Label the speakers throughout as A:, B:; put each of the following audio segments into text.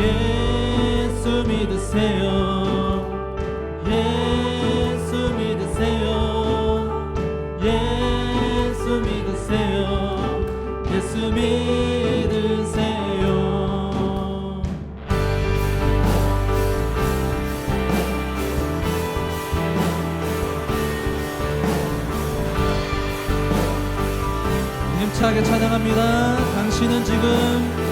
A: 예수 믿으세요. 예수 믿으세요. 예수 믿으세요. 예수 믿으세요. 힘차게 찬양합니다. 당신은 지금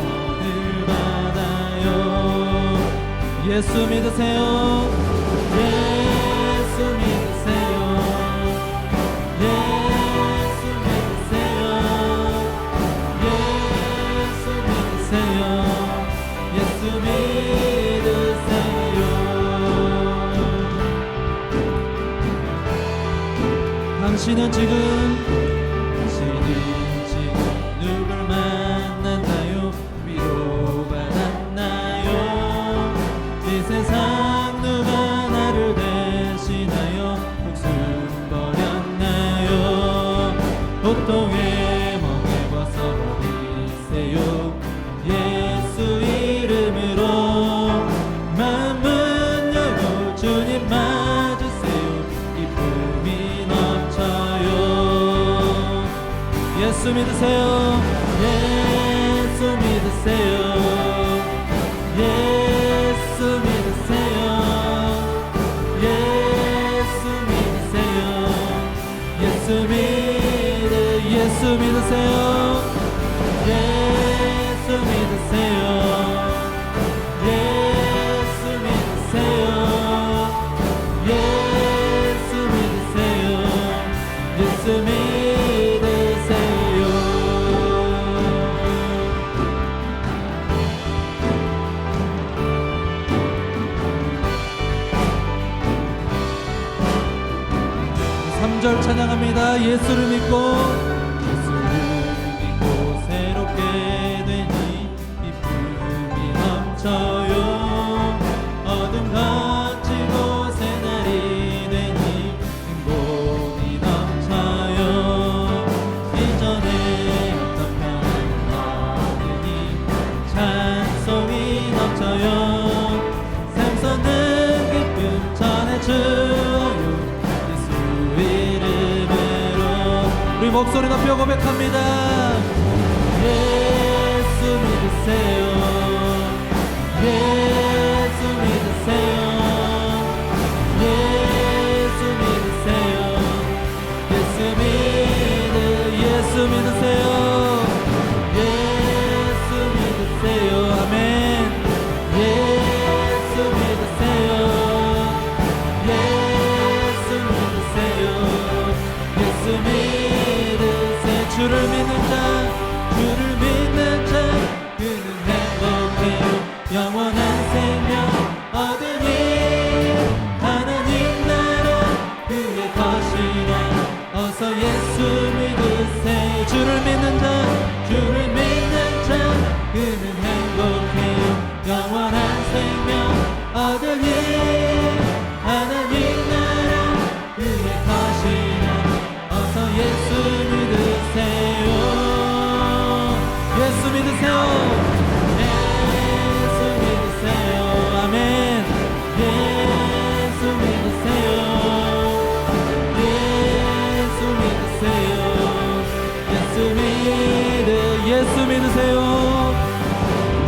A: 예수 받아요. 예수 믿으세요. 예수 믿으세요. 예수 믿으세요. 예수 믿으세요. 예수 믿으세요 당신은 지금 당신은 지금 누굴 만났나요? 위로받았나요? 이 세상 누가 나를 대신하여 목숨 버렸나요? 고통에 멍에 벗어버리세요. 예수 이름으로 믿으세요. 예수 믿으세요. 예수 믿으세요. 예수 믿으세요. 예수 믿으 예수 믿으세요. 예수 믿으세요 찬양합니다. 예수를 믿고 예수를 믿고 새롭게 되니 기쁨이 넘쳐 우리 목소리 높여 고백합니다. 예수 믿으세요. 예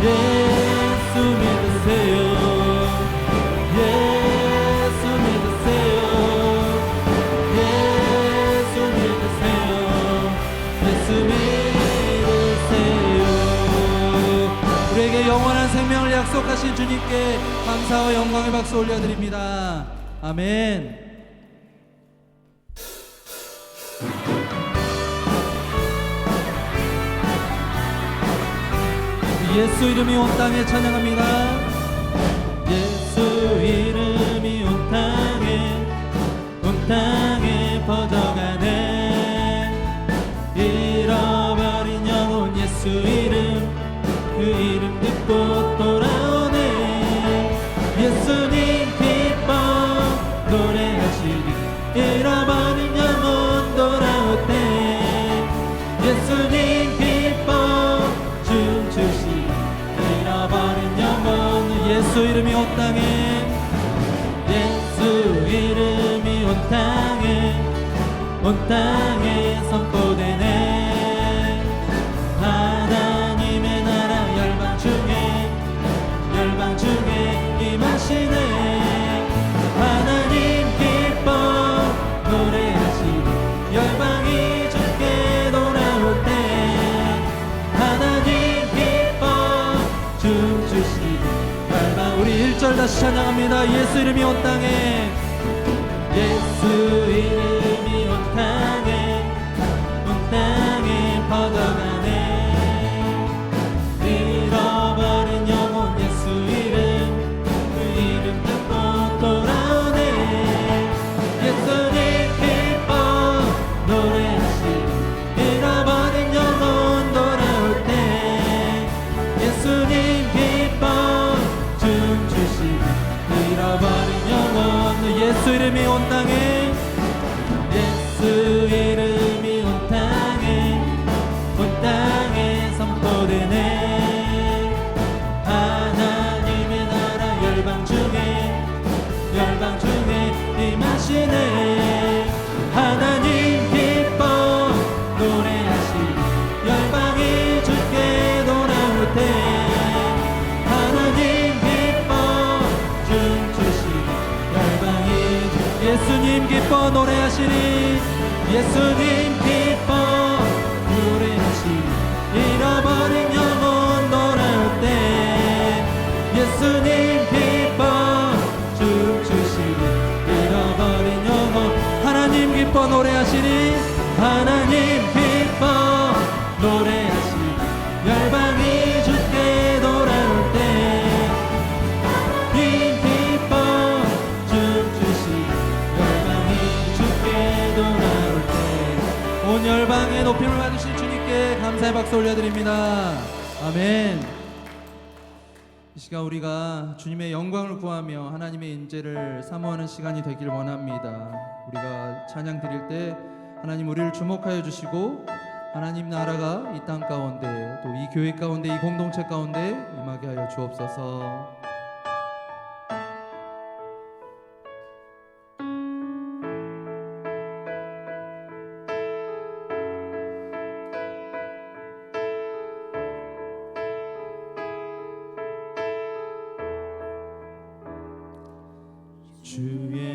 A: 예수 믿으세요. 주님께 감사와 영광의 박수 올려드립니다. 아멘 예수 이름이 온 땅에 찬양합니다. 다시 찬양합니다. 예수 이름이 온 땅에 예수 이름 노래하시니 예수님 빛 주님께 감사의 박수 올려드립니다. 아멘. 이 시간 우리가 주님의 영광을 구하며 하나님의 인재를 사모하는 시간이 되길 원합니다. 우리가 찬양 드릴 때 하나님 우리를 주목하여 주시고 하나님 나라가 이 땅 가운데 또 이 교회 가운데 이 공동체 가운데 임하게 하여 주옵소서. 주의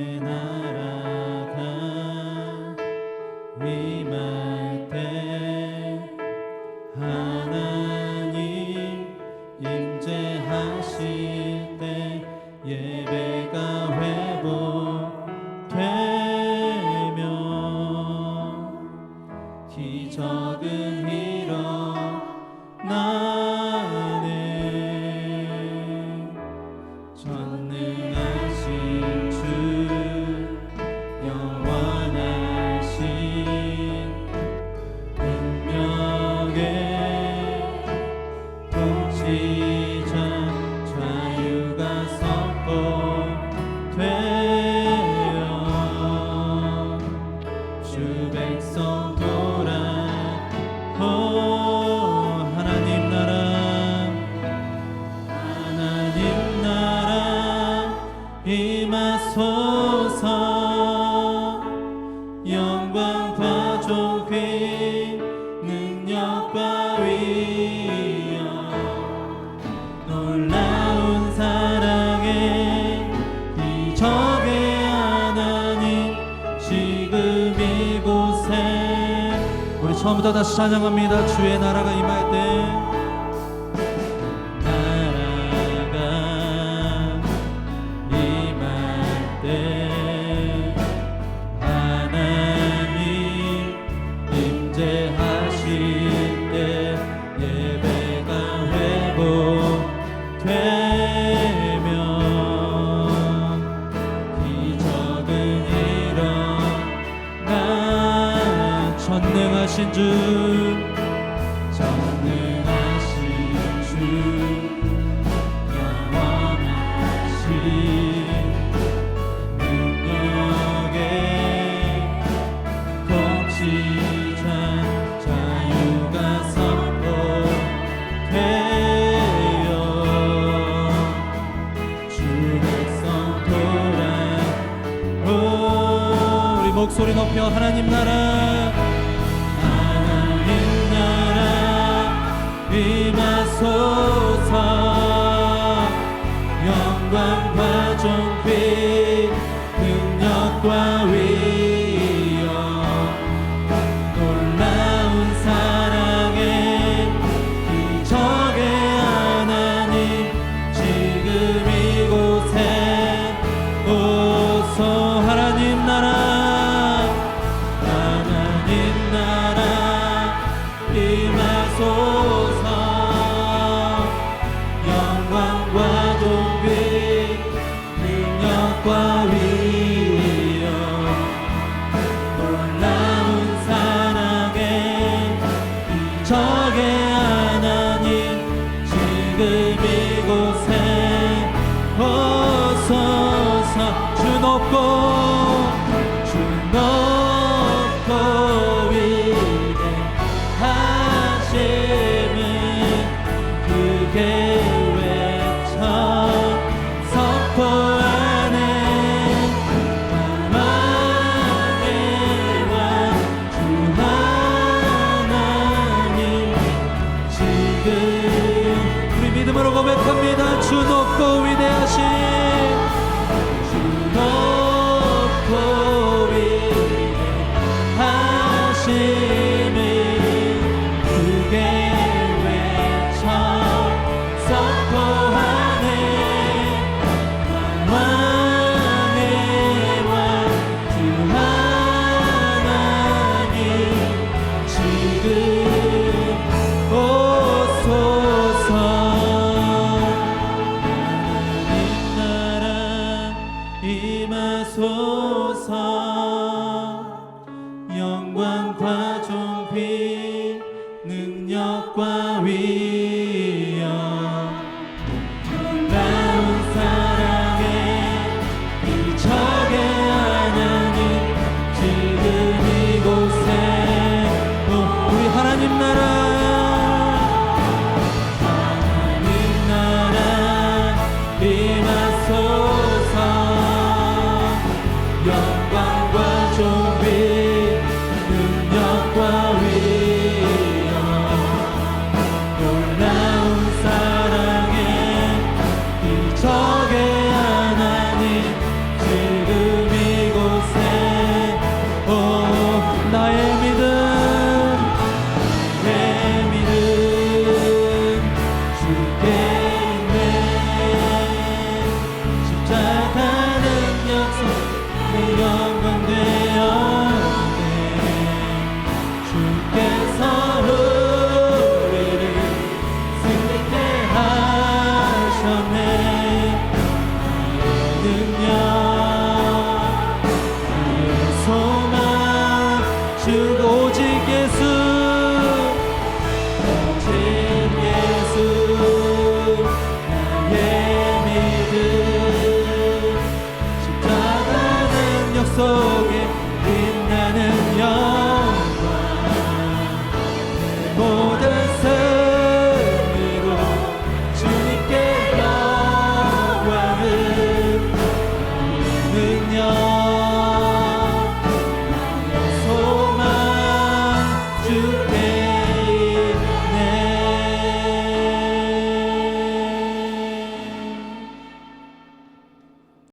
A: 기적의 기적의 지금 이곳에 우리 처음부터 다시 찬양합니다. 주의 나라가 임할 때 목소리 높여 하나님 나라.